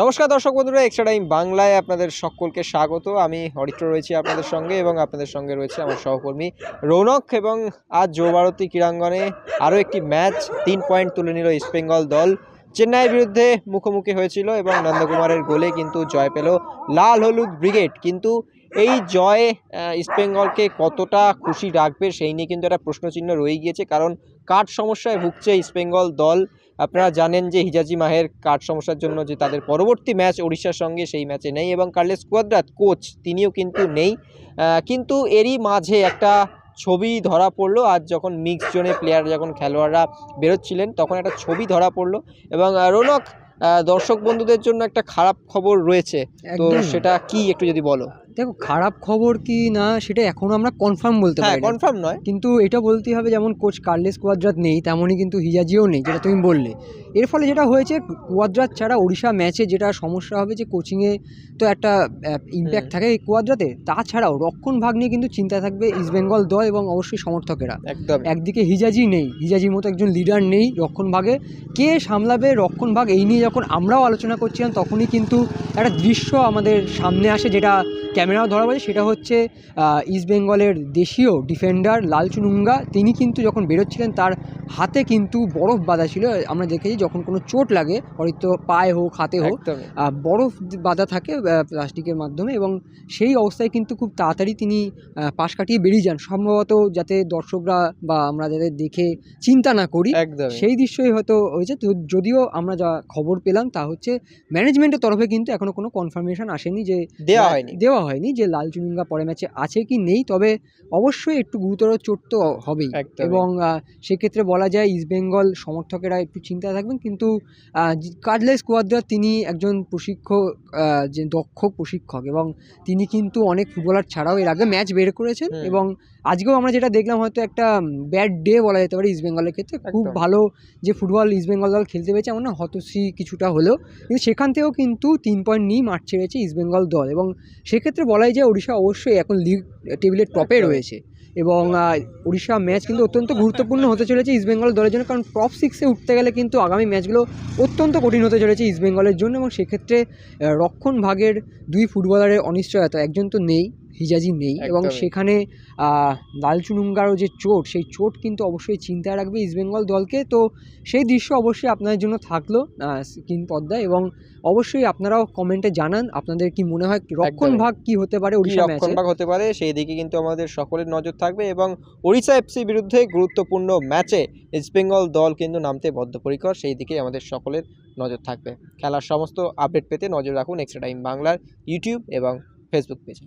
নমস্কার দর্শক বন্ধুরা এক্সট্রা টাইম বাংলায় আপনাদের সকলকে স্বাগত। আমি অরিত্র রয়েছি আপনাদের সঙ্গে এবং আপনাদের সঙ্গে রয়েছে আমার সহকর্মী রৌনক এবং আজ যৌভারতী ক্রীড়াঙ্গনে আরও একটি ম্যাচ, তিন পয়েন্ট তুলে নিল ইস্টবেঙ্গল দল। চেন্নাইয়ের বিরুদ্ধে মুখোমুখি হয়েছিল এবং নন্দকুমারের গোলে কিন্তু জয় পেল লাল হলুদ ব্রিগেড। কিন্তু এই জয় ইস্টবেঙ্গলকে কতটা খুশি রাখবে সেই নিয়ে কিন্তু একটা প্রশ্নচিহ্ন রয়ে গিয়েছে, কারণ কাঠ সমস্যায় ভুগছে ইস্টবেঙ্গল দল? আপনারা জানেন যে হিজাজি মাহের কাঠ সমস্যার জন্য যে তাদের পরবর্তী ম্যাচ ওড়িশার সঙ্গে সেই ম্যাচে নেই এবং কার্লেস কুয়াদ্রাত কোচ তিনিও কিন্তু নেই। কিন্তু এরই মাঝে একটা ছবি ধরা পড়ল। আজ যখন মিক্স জোনে প্লেয়ার যখন খেলোয়াড়রা বেরোচ্ছিলেন তখন একটা ছবি ধরা পড়ল এবং রৌনক দর্শক বন্ধুদের জন্য একটা খারাপ খবর রয়েছে। তো সেটা কি একটু যদি বলো। দেখো খারাপ খবর কি না সেটা এখনও আমরা কনফার্ম বলতে হ্যাঁ পারি কনফার্ম নয়। কিন্তু এটা বলতেই হবে যেমন কোচ কার্লেস কোয়াদ্রাত নেই তেমনই কিন্তু হিজাজিও নেই যেটা তুমি বললে। এর ফলে যেটা হয়েছে কুয়াদ্রাত ছাড়া ওড়িশা ম্যাচে যেটা সমস্যা হবে যে কোচিংয়ে তো একটা ইম্প্যাক্ট থাকে এই কুয়াদ্রাতে। তাছাড়াও রক্ষণ ভাগ নিয়ে কিন্তু চিন্তা থাকবে ইস্টবেঙ্গল দল এবং অবশ্যই সমর্থকেরা। একদম একদিকে হিজাজি নেই হিজাজির মতো একজন লিডার নেই রক্ষণ ভাগে। কে সামলাবে রক্ষণ ভাগ এই নিয়ে যখন আমরাও আলোচনা করছিলাম তখনই কিন্তু একটা দৃশ্য আমাদের সামনে আসে যেটা ক্যামেরাও ধরা পড়ে সেটা হচ্ছে আহ, ইস্ট বেঙ্গলের দেশীয় ডিফেন্ডার লালচুনুঙ্গা তিনি কিন্তু যখন বেরোচ্ছিলেন তার হাতে কিন্তু বরফ বাঁধা ছিল। আমরা দেখেছি যখন কোনো চোট লাগে হয়তো পায়ে হোক হাতে হোক বরফ বাঁধা থাকে প্লাস্টিকের মাধ্যমে এবং সেই অবস্থায় কিন্তু খুব তাড়াতাড়ি তিনি পাশ কাটিয়ে বেরিয়ে যান। সম্ভবত যাতে দর্শকরা বা আমরা যাতে দেখে চিন্তা না করি সেই দৃশ্যই হয়তো হয়েছে। যদিও আমরা যা খবর পেলাম তা হচ্ছে ম্যানেজমেন্টের তরফে কিন্তু এখনও কোনো কনফার্মেশন আসেনি যে দেওয়া হয়নি। দেওয়া হয়নি যে লাল চুনিঙ্গা পরে ম্যাচে আছে কি নেই তবে অবশ্যই একটু গুরুতর চোট তো হবেই। এবং সেক্ষেত্রে বলা যায় ইস্টবেঙ্গল সমর্থকেরা একটু চিন্তায় থাকবেন কিন্তু কার্ডলেস কুয়াদ্রা তিনি একজন প্রশিক্ষক যে দক্ষ প্রশিক্ষক এবং তিনি কিন্তু অনেক ফুটবলার ছাড়াও এর আগে ম্যাচ বের করেছেন এবং আজকেও আমরা যেটা দেখলাম হয়তো একটা ব্যাড ডে বলা যেতে পারে ইস্টবেঙ্গলের ক্ষেত্রে। খুব ভালো যে ফুটবল ইস্টবেঙ্গল দল খেলতে পেরেছে এমন না হতশ্রী কিছুটা হলেও। কিন্তু সেখান থেকেও কিন্তু তিন পয়েন্ট নিয়েই মাঠ ছেড়েছে ইস্টবেঙ্গল দল এবং সেক্ষেত্রে বলাই যায় ওড়িশা অবশ্যই এখন লিগ টেবিলের টপে রয়েছে। এবং উড়িষ্যা ম্যাচ কিন্তু অত্যন্ত গুরুত্বপূর্ণ হতে চলেছে ইস্টবেঙ্গল দলের জন্য। কারণ টপ সিক্সে উঠতে গেলে কিন্তু আগামী ম্যাচগুলো অত্যন্ত কঠিন হতে চলেছে ইস্টবেঙ্গলের জন্য এবং সেক্ষেত্রে রক্ষণ ভাগের দুই ফুটবলারের অনিশ্চয়তা একজন তো নেই। হিজাজি নেই এবং সেখানে লালচুনুঙ্গারও যে চোট সেই চোট কিন্তু অবশ্যই চিন্তায় রাখবে ইস্টবেঙ্গল দলকে। তো সেই দৃশ্য অবশ্যই আপনাদের জন্য থাকল স্ক্রিন পর্দায় এবং অবশ্যই আপনারাও কমেন্টে জানান আপনাদের কি মনে হয় রক্ষণ ভাগ কি হতে পারে কি ওড়িশা ম্যাচে? রক্ষণভাগ হতে পারে সেই দিকে কিন্তু আমাদের সকলের নজর থাকবে এবং ওড়িশা এফসি বিরুদ্ধে গুরুত্বপূর্ণ ম্যাচে ইস্টবেঙ্গল দল কিন্তু নামতে বদ্ধপরিকর সেই দিকে আমাদের সকলের নজর থাকবে। খেলার সমস্ত আপডেট পেতে নজর রাখুন এক্সট্রা টাইম বাংলার ইউটিউব এবং ফেসবুক পেজে।